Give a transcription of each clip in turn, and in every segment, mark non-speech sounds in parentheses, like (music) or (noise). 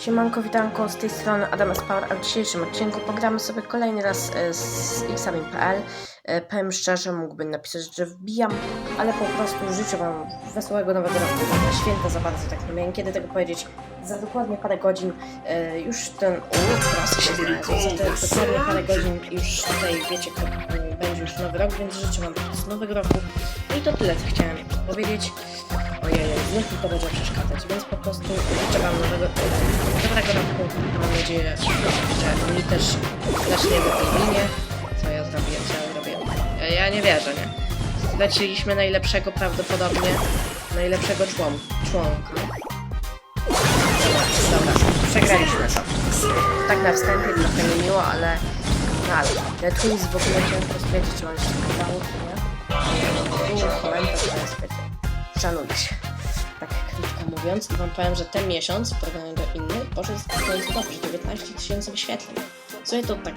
Siemanko, witanko, z tej strony Adamas Power, a w dzisiejszym odcinku pogramy sobie kolejny raz e, z xamin.pl. E, Powiem szczerze, mógłbym napisać, że wbijam, ale po prostu życzę Wam wesołego nowego roku. Na święta za bardzo tak nie miałem kiedy tego powiedzieć. Za dokładnie parę godzin e, już ten... Proszę się. Za te dokładnie parę godzin już tutaj wiecie, kto będzie już nowy rok, więc życzę Wam prostu nowego roku. I to tyle, co chciałem powiedzieć. Ojej, niech mi to będzie przeszkadzać, więc po prostu życzę Wam nowego, dobrego roku. Mam nadzieję, że mi też zacznie w tej linie. Co ja zrobiłem, co ja zrobiłem? Ja, nie wierzę, nie? Straciliśmy najlepszego prawdopodobnie, najlepszego człon, członka. Dobra, przegraliśmy to. Tak na wstępie trochę niemiło, ale... No ale, ja tu nic w ogóle ciężko stwierdzić, czy on się wydało, czy nie. Tu komentarz to jest szanujcie. Krótko mówiąc, i wam powiem, że ten miesiąc w porównaniu do innych poszedł w końcu dobrze, 19 tysięcy wyświetleń. Sumie to tak,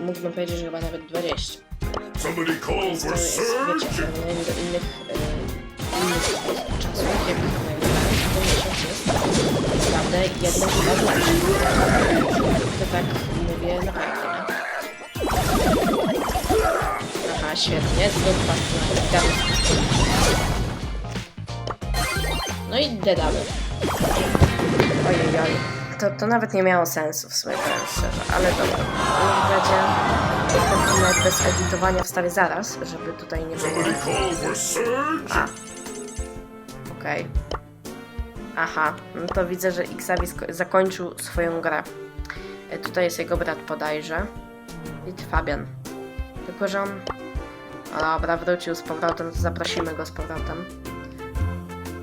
mógłbym powiedzieć, że chyba nawet 20. Somebody call for wiecie, surge! porównaniu do innych, e, innych czasów, jak nagrywałem, to miesiąc jest naprawdę jednym chyba z lepszych. To tak mówię naprawdę, nie? Aha, świetnie, znów pas na. No i dedamy. Ojej, oj. To, to nawet nie miało sensu w sumie, powiem szczerze, ale dobra. Niech będzie. Nawet bez edytowania wstawię zaraz, żeby tutaj nie było. A. Okej. Aha, no to widzę, że Xavi zakończył swoją grę. E, tutaj jest jego brat bodajże. I Fabian. Tylko, że on... O, dobra, wrócił z powrotem, to zaprosimy go z powrotem.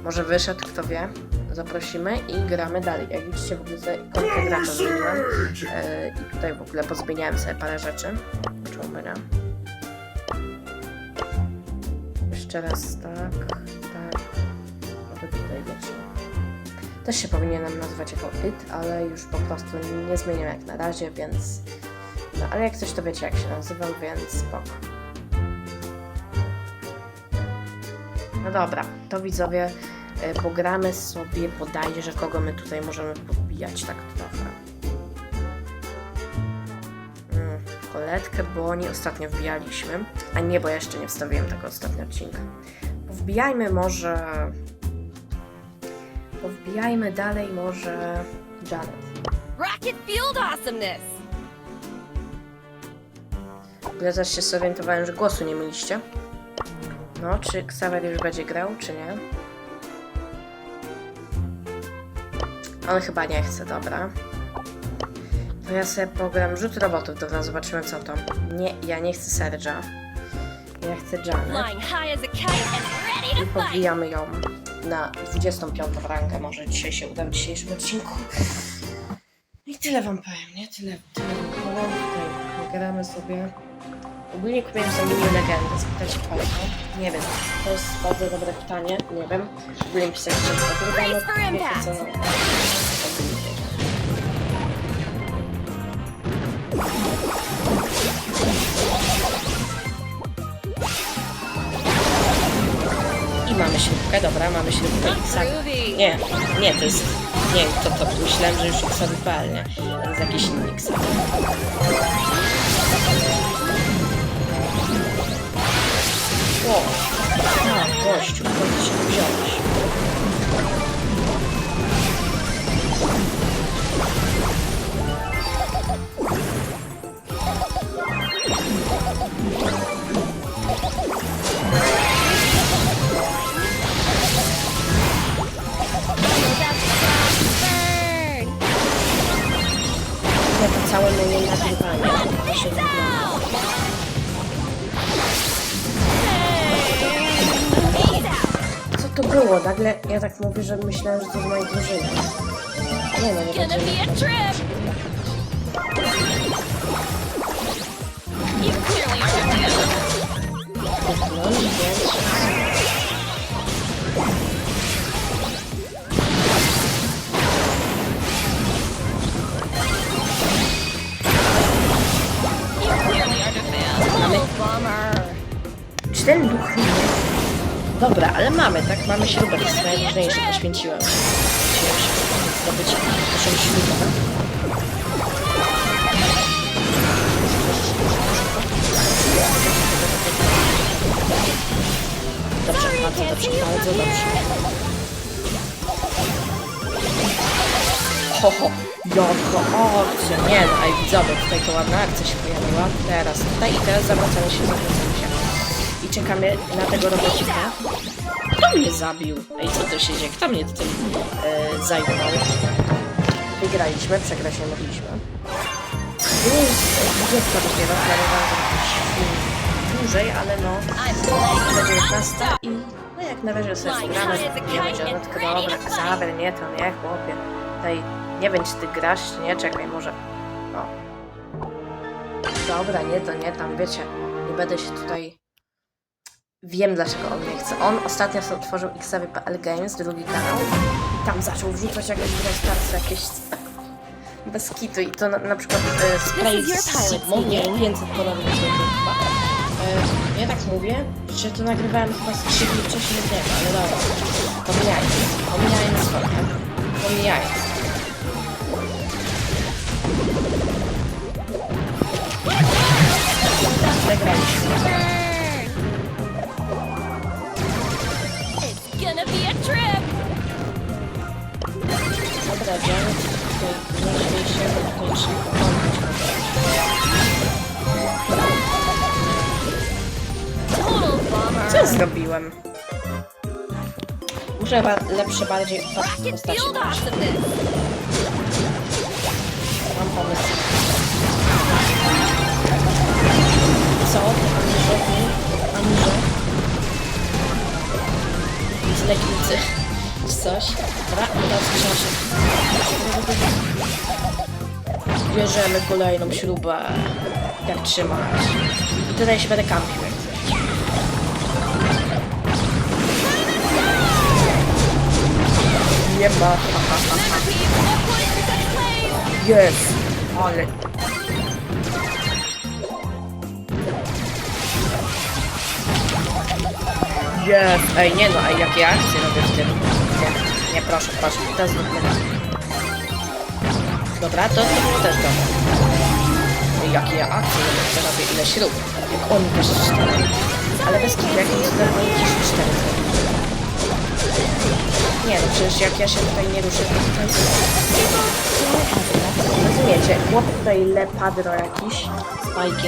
Może wyszedł, kto wie. Zaprosimy i gramy dalej. Jak widzicie, w ogóle sobie ikonkę gracza! E, I tutaj w ogóle pozmieniałem sobie parę rzeczy. Czemu nie? Jeszcze raz tak, tak. Może tutaj wiecie. Też się powinienem nazywać jako it, ale już po prostu nie zmieniam jak na razie, więc... No, ale jak coś to wiecie jak się nazywam, więc spoko. No dobra, to widzowie, pogramy sobie bodajże, kogo my tutaj możemy podbijać tak trochę. Mm, Koletkę, bo oni ostatnio wbijaliśmy. A nie, bo ja jeszcze nie wstawiłem tego ostatniego odcinka. Wbijajmy może... Powbijajmy dalej może Janet. Rocket Field Awesomeness! Ja też się zorientowałem, że głosu nie mieliście. No, czy Xaver już będzie grał, czy nie? On chyba nie chce, dobra. To ja sobie pogram rzut robotów, dobra, zobaczymy co to. Nie, ja nie chcę Serge'a. Ja chcę Janet. I podbijamy ją na 25 rangę. Może dzisiaj się uda w dzisiejszym odcinku. I tyle wam powiem, nie? Tyle, tyle gramy sobie. Ogólnie kupiłem sobie mini legendę. Spytacie po co? Nie wiem. To jest bardzo dobre pytanie. Nie wiem. Ogólnie pisać o Wiecie impact. co? I mamy śrubkę, dobra, mamy śrubkę i. Groovy! Nie, nie, to jest. Nie, to to myślałem, że już XAVPL, nie? To jest jakiś inny. O! A, gościu, skąd się tu wziąłeś? Burn! Ja to całe moje nagrywanie. To się wygląda. To było? Nagle ja tak mówię, że myślałem, że to z mojej drużyny. Nie no, nie fan. No Bummer. Czy ten duch nie? Dobra, ale mamy, tak? Mamy śrubek, to jest najważniejsze, poświęciłem. Chciałem się zdobyć 8 zniknąłem. Dobrze, bardzo dobrze, bardzo dobrze. Ho, ho, jaka akcja, nie no, ej widzowie, tutaj to ładna akcja się pojawiła, teraz tutaj i teraz zawracamy się, zawracamy czekamy na tego robocika. Kto mnie zabił? Ej, co to się dzieje? Kto mnie tutaj e, zajmował? Wygraliśmy, przegrać nie mogliśmy. Jest 20 dopiero, film dłużej, ale no, na 19 i no jak na razie sobie gramy, nie będzie, no tylko dobra, Xaver, nie to, nie chłopie. Tutaj nie wiem, czy ty grasz, czy nie, czekaj, może, no. Dobra, nie to, nie tam, wiecie, nie będę się tutaj... Wiem, dlaczego on nie chce. On ostatnio sobie otworzył xawy.pl Games, drugi kanał, i tam zaczął wrzucać jakieś grę jakieś bez kitu i to na, na przykład e, spray z nie, speaking. 500 ponownie chyba. E, ja tak mówię, że to nagrywałem chyba z 3 dni wcześniej, nie wiem, ale dobra. Pomijajmy, pomijajmy swoje, pomijajmy. Zagraliśmy. Gonna be a trip. Dobra, tutaj tutaj. Total bummer. Co zrobiłem? Muszę chyba lepsze, bardziej I can. Mam pomysł. Co? Z Legnicy. Czy coś? Dobra, teraz książę. Bierzemy kolejną śrubę. Jak trzymać. I tutaj się będę kampił. Nie ma. Ha, ha, Jest! Ej, nie no, ej, jakie akcje robię w tym? Nie, nie, proszę, proszę, to zróbmy tak. Dobra, to, to było też dobre. Ej, jakie ja akcje robię, to robię ile śrub. Jak oni też cztery. Ale bez kitu, jak oni oni też cztery. Nie no, przecież jak ja się tutaj nie ruszę, to tutaj Rozumiecie, chłop tutaj lepadro jakiś.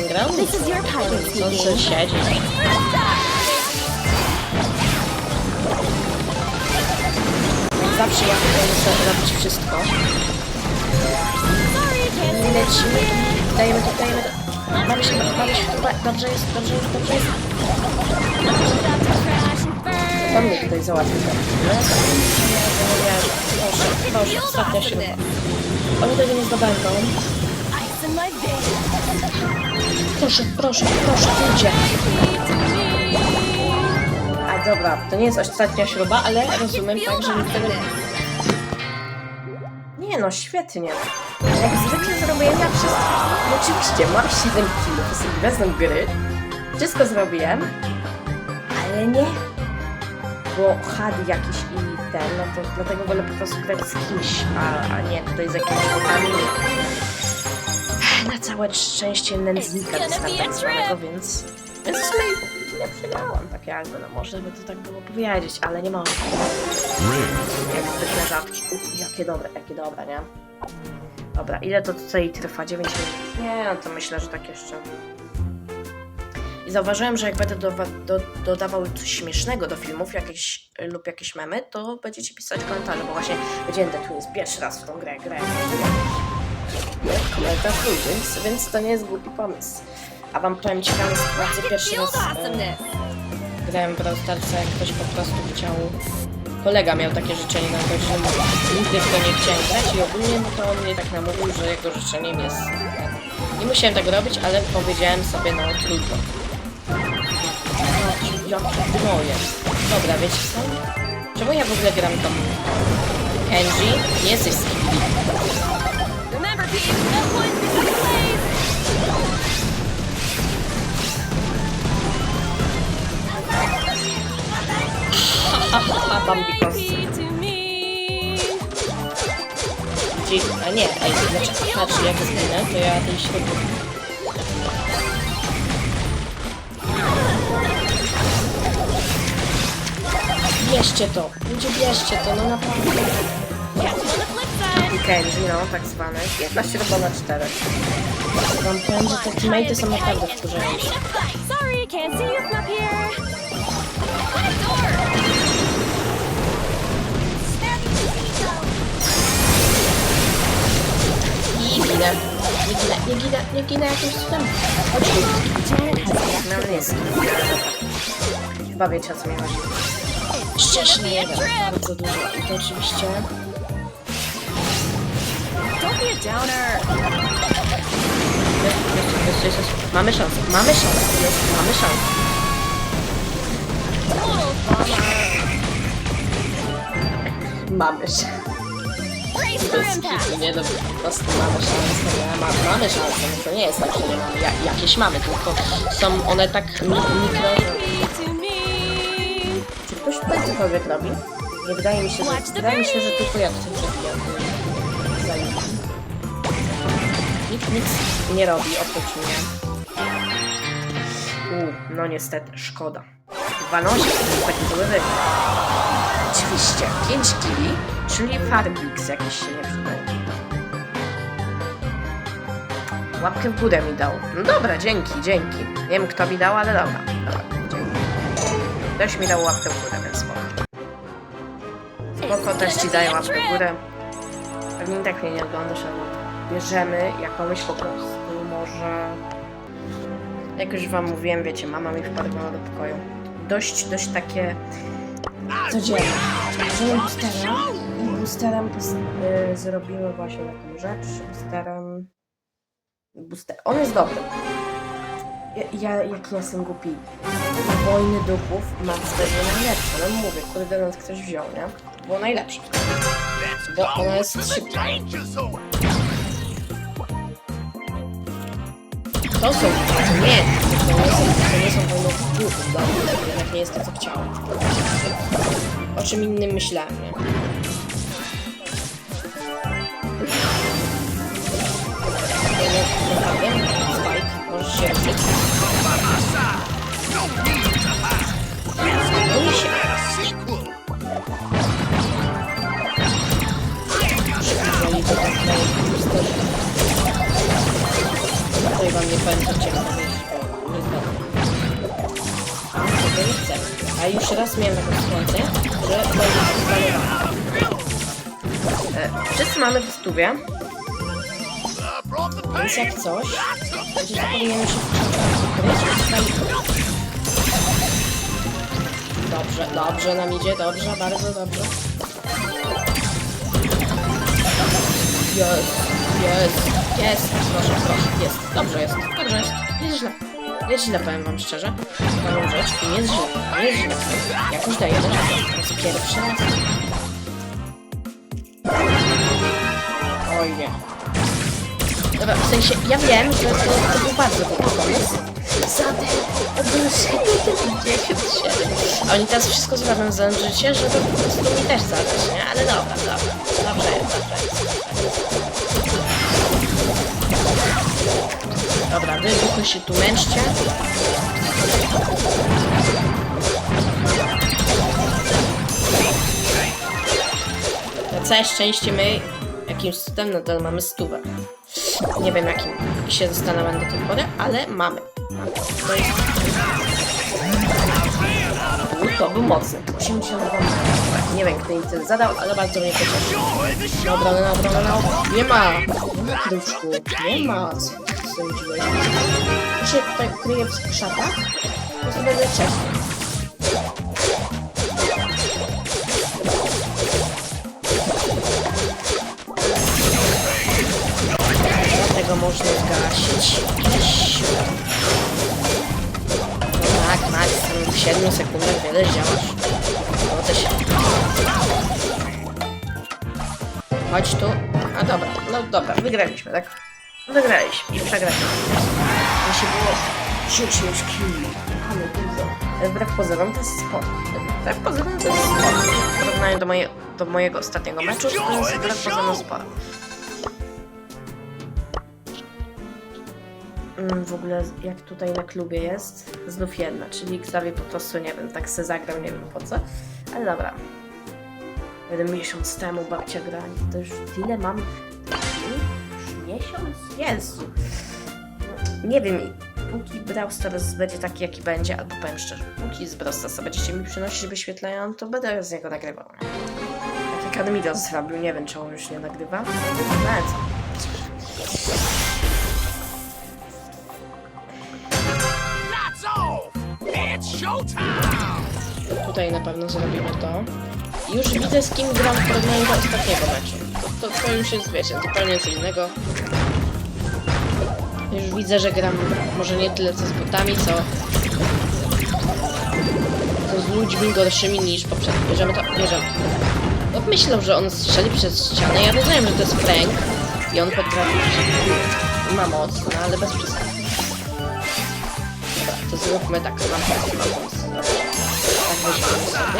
Ground? Is your pilot Co się siedzi? Zawsze ja muszę robić wszystko. Lecimy dajemy to, dajemy to. Mamy się, mamy się, chyba, dobrze jest, dobrze jest, dobrze jest. to mnie tutaj nie, proszę, proszę, ostatnia śruba. Oni tego nie zdobędą. Proszę, proszę, proszę, idzie. Dobra, to nie jest ostatnia śruba, ale rozumiem tak, że nie... No, świetnie. Jak zwykle zrobiłem ja wszystko. No oczywiście, mam 7 kg, sobie wezmę gry. Wszystko zrobiłem, ale nie. Bo had jakiś i ten, no to dlatego wolę po prostu grać z kimś, a, a nie tutaj z jakimiś botami. Na całe szczęście nędznika zwanego, więc... Więc w sumie nie przegrałam tak jakby, no może by to tak było powiedzieć, ale nie mogę. Jak zwykle rzadki. U, jakie dobre, jakie dobre, nie? Dobra, ile to tutaj trwa? 9 minut? Nie, no to myślę, że tak jeszcze... I zauważyłem, że jak będę dowa- do, dodawał coś śmiesznego do filmów jakieś, lub jakieś memy, to będziecie pisać komentarze, bo właśnie będziemy The Twins pierwszy raz w tą grę grę. Komentarz mój, więc, więc to nie jest głupi pomysł. A wam powiem ciekawą sytuację, pierwszy raz e, grałem w Brawl Starsa, jak ktoś po prostu chciał... Kolega miał takie życzenie na to, że nigdy w to nie chciałem grać i ogólnie no to on mnie tak namówił, że jego życzeniem jest... Nie musiałem tego robić, ale powiedziałem sobie, no trudno. Jakie jest. Dobra, wiecie co? Czemu ja w ogóle gram tą Kenji? Nie jesteś z. Remember, Pete, no Gdzie, a nie, ej, znaczy, patrz, jak zginę, to ja tej śruby. Bierzcie to, ludzie bierzcie to, no naprawdę. Kenji, no, tak zwane. Jedna śruba na czterech. Wam powiem, że te teammate'y są naprawdę wkurzające. Sorry, can't see you from up here. Ginę. Nie ginę, nie ginę, nie ginę jakimś cudem. Chodź tu. No nie jest. Chyba wiecie o co mi chodzi. Ścieżny jeden, bardzo dużo. I to oczywiście... Don't be a downer. Jest, jest, jest, jest. Mamy szansę, mamy szansę, jest, mamy szansę. Mamy szansę. Kitu, nie no, po prostu mamy szansę, nie? Ma, mamy szansę, no to nie jest tak, że nie mamy, ja, jakieś mamy, tylko są one tak mi, mikro. Czy ktoś tutaj cokolwiek robi? Nie wydaje mi się, że, wydaje mi się, że tylko ja tutaj. Zanim. Nikt nic nie robi oprócz mnie. U, no niestety, szkoda. 12 to jest taki zły. Oczywiście, 5 kili, czyli Farbix jakiś się nie przydaje. Łapkę w górę mi dał. No dobra, dzięki, dzięki. Nie wiem kto mi dał, ale dobra. Dobra, dzięki. Ktoś mi dał łapkę w górę, więc spoko. Spoko, też ci daję łapkę w górę. Pewnie tak mnie nie oglądasz, ale bierzemy jakąś po prostu może... Jak już wam mówiłem, wiecie, mama mi wpadła do pokoju. Dość, dość takie codzienne. Boostera i boosterem y, zrobimy właśnie taką rzecz. Boosterem... Booster. On jest dobry. Ja, ja jak nie jestem głupi. Wojny duchów Max będzie najlepsze. No mówię, kurde, nas ktoś wziął, nie? Było najlepsze. Bo ona jest szybka. To są... Nie, to nie są, to nie są wojny duchów. To jednak nie jest to, co chciałem. O czym innym myślałem, nie? Naprawdę? Spike, możesz się ruszyć. Bój się. Jeżeli to tak na boosterze. Tutaj wam nie co chciałem powiedzieć, nie zgadnę. Tego nie chcę. A już raz miałem taką sytuację, że będzie zbalowany. E, Wszyscy mamy w stówie, więc jak coś, to powinienem się wkryć, Dobrze, dobrze nam idzie, dobrze, bardzo dobrze. Jest, jest, jest, proszę, proszę, jest, dobrze jest, dobrze jest, nie jest źle. Nie jest źle, powiem wam szczerze. Powiem rzecz, nie jest źle, nie jest źle. Jakoś daję radę, po raz pierwszy raz. Oj nie. Dobra, w sensie, ja wiem, że to, to był bardzo dobry pomysł. Zadek, odnoszę 57. A oni teraz wszystko zrobią za życie, żeby po prostu mi też zadać, nie? Ale dobra, dobra. Dobrze jest, dobrze jest. Dobra, wy duchy się tu męczcie. Na całe szczęście my jakimś cudem nadal mamy stówę. Nie wiem jakim się zastanawiam do tej pory, ale mamy. To jest... To był mocny. 82 Nie wiem, kto im tyle zadał, ale bardzo mnie pocieszył. Na obronę, na obronę. Nie ma! Nie ma kruczku. Nie ma. Co sądziłeś? Tutaj kryje w krzakach. To sobie wcześniej. Dlatego można zgasić. No tak, Max, tam w 7 sekundach wiele zdziałasz. To też... Chodź tu. A dobra, no dobra, wygraliśmy, tak? Wygraliśmy i przegraliśmy. Musi było 10 kili. Ale dużo. Wbrew pozorom to jest sporo. Wbrew pozorom to jest sporo. W porównaniu do, moje, do mojego ostatniego meczu to jest wbrew pozorom sporo. W ogóle jak tutaj na klubie jest. Znów jedna, czyli Xavier po prostu, nie wiem, tak se zagrał, nie wiem po co. Ale dobra. Jeden miesiąc temu babcia grali. To już tyle mam. Już miesiąc? Jezu. Nie wiem, póki Brawl Stars będzie taki, jaki będzie, albo powiem szczerze, póki z Brawl Starsa będziecie mi przynosić wyświetlenia, to będę z niego nagrywał. Jak Akademidos zrobił, nie wiem, czy on już nie nagrywa. Ale co? Tutaj na pewno zrobimy to. Już widzę z kim gram w porównaniu do ostatniego meczu. To, to już jest, wiecie, zupełnie co innego. Już widzę, że gram może nie tyle co z botami, co, co z ludźmi gorszymi niż poprzednio. Bierzemy to, bierzemy. Myślał, że on strzeli przez ścianę. Ja rozumiem, że to jest prank i on potrafi, ma moc, no ale bez przesady. Zróbmy tak, mam pomysł. Tak weźmiemy sobie.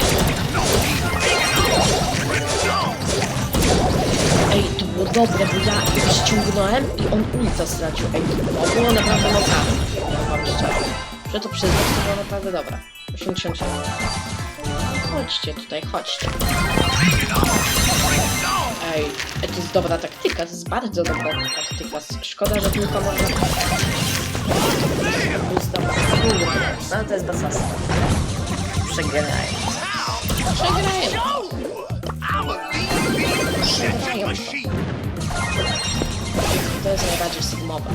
Ej, to było dobre, bo ja ściągnąłem i on ulta stracił. Ej, to było naprawdę mocne. Ja wam szczerze. Że to przyznać, to było naprawdę dobre. 87. Chodźcie tutaj, chodźcie. Ej, ej, to jest dobra taktyka, to jest bardzo dobra taktyka. Szkoda, że tylko można... Ustawa. No to jest bez sensu. Przegrają. Przegrają. To jest najbardziej sygmowe.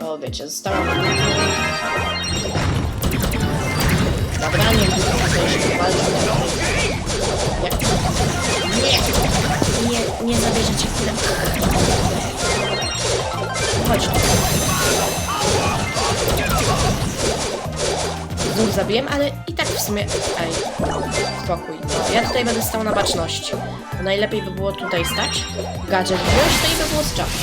Bo wiecie, zostałam... Dobra, nie wiem, co jeszcze walczyć. Nie. Nie, nie, nie zabierzecie chwilę. Chodź. Znów zabiłem, ale i tak w sumie... Ej, spokój. Ja tutaj będę stał na baczności. Najlepiej by było tutaj stać, gadżet wziąć, to i by było z czasu.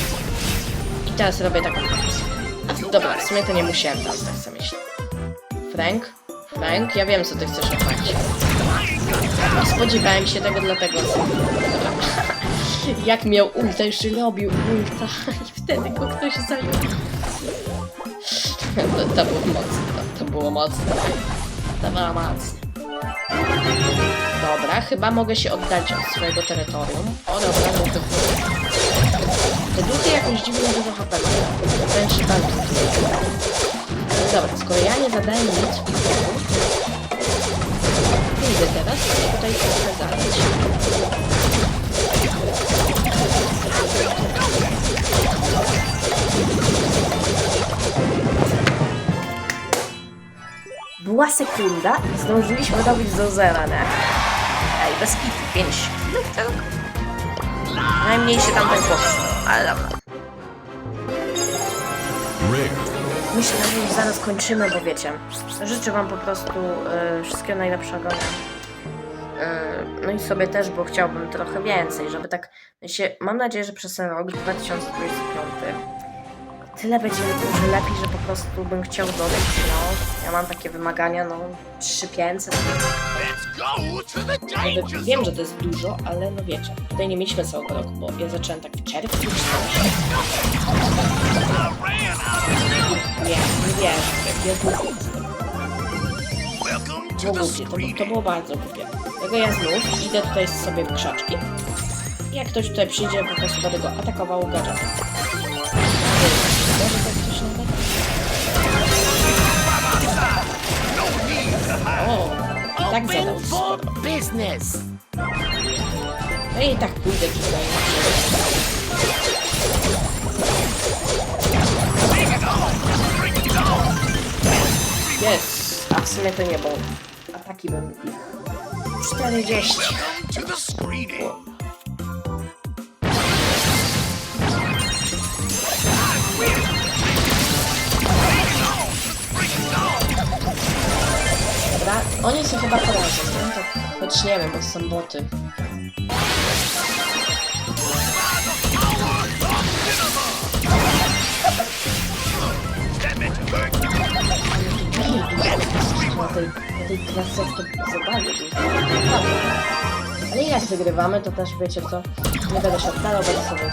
I teraz robię taką akcję. A dobra, w sumie to nie musiałem teraz tak sobie myśleć. Frank? Frank? Ja wiem, co ty chcesz robić. Spodziewałem się tego, dlatego... Dobra. Jak miał ulta, jeszcze robił ulta (laughs) i wtedy go ktoś zajął. To, to było mocne, to, to było mocne. To było mocne. Dobra, chyba mogę się oddalić od swojego terytorium. O dobra, no to... Te duchy jakoś dziwnie dużo HP. Wręcz bardzo. No dobra, skoro ja nie zadaję nic, Była sekunda i zdążyliśmy dobić do zera, nie? Ej, bez kitu, 5 chwil tylko. Najmniej się tam chłop ale dobra. Myślę, że już zaraz kończymy, bo wiecie, życzę wam po prostu e, wszystkiego najlepszego. E, no i sobie też, bo chciałbym trochę więcej, żeby tak się, mam nadzieję, że przez ten rok 2025 tyle będzie lepiej, że po prostu bym chciał dodać, no, ja mam takie wymagania, no, 3500, Let's go to the jakby wiem, że to jest dużo, ale no wiecie, tutaj nie mieliśmy całego roku, bo ja zacząłem tak w czerwcu Nie, nie wierzę, jak to Było głupie, to, to było bardzo głupie. Dlatego ja znów idę tutaj sobie w krzaczki. Jak ktoś tutaj przyjdzie, po prostu będę go atakował gadżetem. Może tak coś nowego? O, i tak zadał sporo. business. No i tak pójdę tutaj. Jest! A w sumie to nie, bo ataki ich... 40. Welcome to the screening. Oni się chyba poradzą, nie? Tak, choć nie wiem, bo to są boty. Na tej, na tej klasce to. No i jak wygrywamy, to też wiecie co, nie będę się odpalał, będę sobie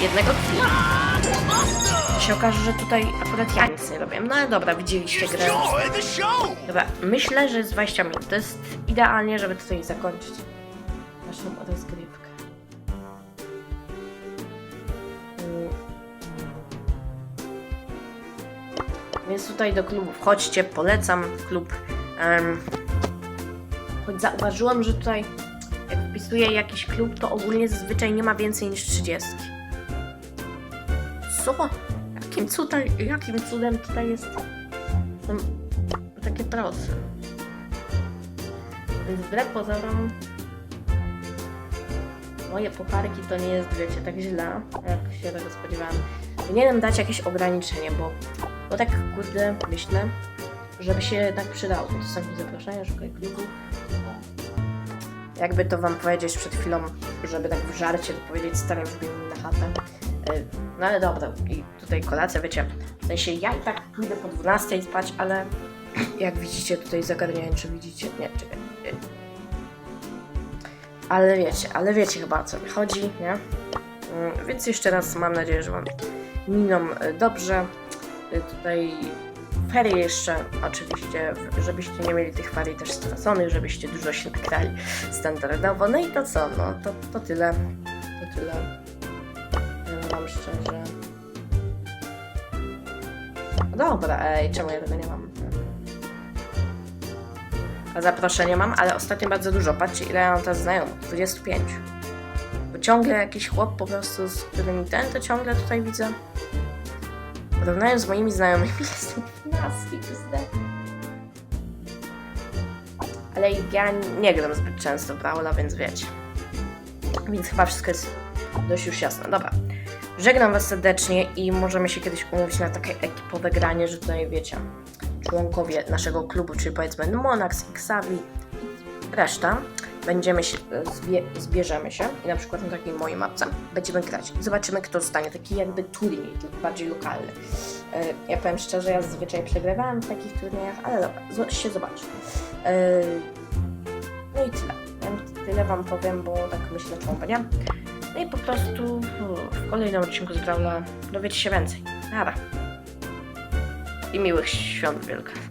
Jednego chwila. Się okaże, że tutaj akurat ja nic nie robię. No ale dobra, widzieliście grę. Dobra, myślę, że jest 20 minut. To jest idealnie, żeby tutaj zakończyć naszą rozgrywkę. Więc tutaj do klubu wchodźcie, polecam klub. em, choć zauważyłam, że tutaj jak wpisuję jakiś klub, to ogólnie zazwyczaj nie ma więcej niż 30. Co? Jakim cudem, jakim cudem tutaj jest? Są takie proste. Więc wbrew pozorom moje pucharki to nie jest, wiecie, tak źle, jak się tego spodziewałam. Powinienem dać jakieś ograniczenie, bo, bo tak kurde myślę, żeby się jednak przydało. Dostępne zaproszenia, szukaj klubów. Jakby to wam powiedzieć przed chwilą, żeby tak w żarcie to powiedzieć starym wbijmy na chatę. Y, No ale dobra, i tutaj kolacja, wiecie, w sensie ja i tak pójdę po 12 spać, ale jak widzicie tutaj zagarniałem, czy widzicie, nie, czekaj. Y. Ale wiecie, ale wiecie chyba o co mi chodzi, nie? Mm, Więc jeszcze raz mam nadzieję, że wam miną y, dobrze. Tutaj ferie jeszcze, oczywiście, żebyście nie mieli tych ferii też straconych, żebyście dużo się nagrali standardowo. No i to co, no to, to tyle. To tyle. Dobra, ej, czemu ja tego nie mam? Zaproszenie mam, ale ostatnio bardzo dużo. Patrzcie, ile ja mam teraz znajomych. 25. Bo ciągle jakiś chłop po prostu, z którym ten, to ciągle tutaj widzę. Porównując z moimi znajomymi, (laughs) jestem 15 XD. Ale ja nie gram zbyt często w więc wiecie. Więc chyba wszystko jest dość już jasne. Dobra. Żegnam Was serdecznie i możemy się kiedyś umówić na takie ekipowe granie, że tutaj wiecie, członkowie naszego klubu, czyli powiedzmy Monax, Xavi i reszta, będziemy się, zbie, zbierzemy się i na przykład na takiej mojej mapce będziemy grać i zobaczymy kto zostanie, taki jakby turniej, tylko bardziej lokalny. E, Ja powiem szczerze, ja zazwyczaj przegrywałem w takich turniejach, ale dobra, się zobaczy. E, No i tyle. Tyle Wam powiem, bo tak myślę, czemu nie. No i po prostu uff, w kolejnym odcinku z Brawla dowiecie się więcej. Nara. I miłych świąt wielkich.